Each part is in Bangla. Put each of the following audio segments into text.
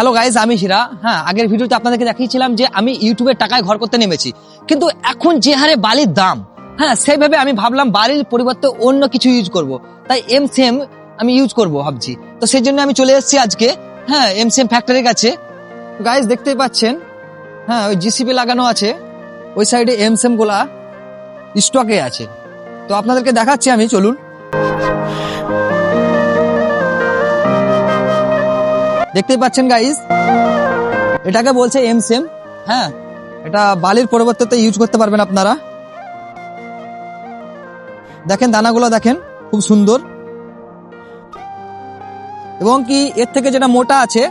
হ্যালো গাইজ আমি হিরা হ্যাঁ আগের ভিডিওতে আপনাদেরকে দেখিয়েছিলাম যে আমি ইউটিউবের টাকায় ঘর করতে নেমেছি। কিন্তু এখন যে হারে বালির দাম হ্যাঁ সেইভাবে আমি ভাবলাম বালির পরিবর্তে অন্য কিছু ইউজ করব। তাই এম সেম আমি ইউজ করব ভাবছি। তো সেই জন্য আমি চলে এসেছি আজকে হ্যাঁ এম সেম ফ্যাক্টরির কাছে। গাইজ দেখতেই পাচ্ছেন হ্যাঁ ওই জিসিপি লাগানো আছে, ওই সাইডে এম সেমগুলা স্টকে আছে। তো আপনাদেরকে দেখাচ্ছি আমি, চলুন। দেখতেই পাচ্ছেন গাইজ এটাকে বলছে এম সেম হ্যাঁ এটা বালির পরিবর্তে ইউজ করতে পারবেন আপনারা। দেখেন, দানাগুলো দেখেন, খুব সুন্দর। এবং কি, এর থেকে যেটা মোটা আছে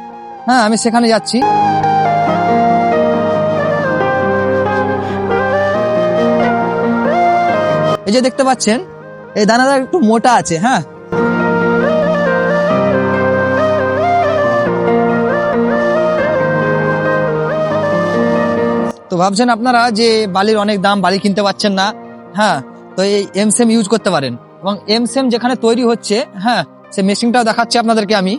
হ্যাঁ আমি সেখানে যাচ্ছি। এই যে দেখতে পাচ্ছেন, এই দানাটা একটু মোটা আছে হ্যাঁ। ভাবছেন আপনারা যে বালির অনেক দাম, বালি কিনতে পাচ্ছেন না। হ্যাঁ তো এই এম সেম ইউজ করতে পারেন। এবং এম সেম যেখানে তৈরি হচ্ছে হ্যাঁ সে মেশিনটাও দেখাচ্ছি আপনাদেরকে আমি।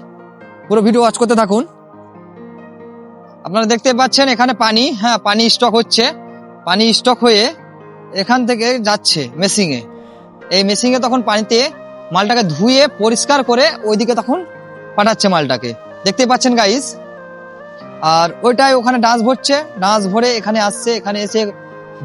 পুরো ভিডিও ওয়াচ করতে থাকুন। আপনারা দেখতে পাচ্ছেন এখানে পানি হ্যাঁ পানি স্টক হচ্ছে। পানি স্টক হয়ে এখান থেকে যাচ্ছে মেশিংয়ে এই মেশিংয়ে তখন পানিতে মালটাকে ধুয়ে পরিষ্কার করে ওইদিকে তখন পাঠাচ্ছে মালটাকে। দেখতে পাচ্ছেন গাইস আর ওইটাই ওখানে ডাঁশ ভরছে ডাঁশ ভরে এখানে আসছে, এখানে এসে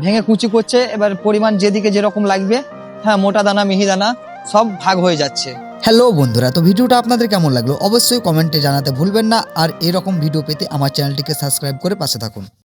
ভেঙে কুচি করছে, এবার পরিমাণ যেদিকে যেরকম লাগবে হ্যাঁ মোটা দানা, মিহি দানা, সব ভাগ হয়ে যাচ্ছে। হ্যালো বন্ধুরা, তো ভিডিওটা আপনাদের কেমন লাগল? অবশ্যই কমেন্টে জানাতে ভুলবেন না, আর এরকম ভিডিও পেতে আমার চ্যানেলটিকে সাবস্ক্রাইব করে পাশে থাকুন।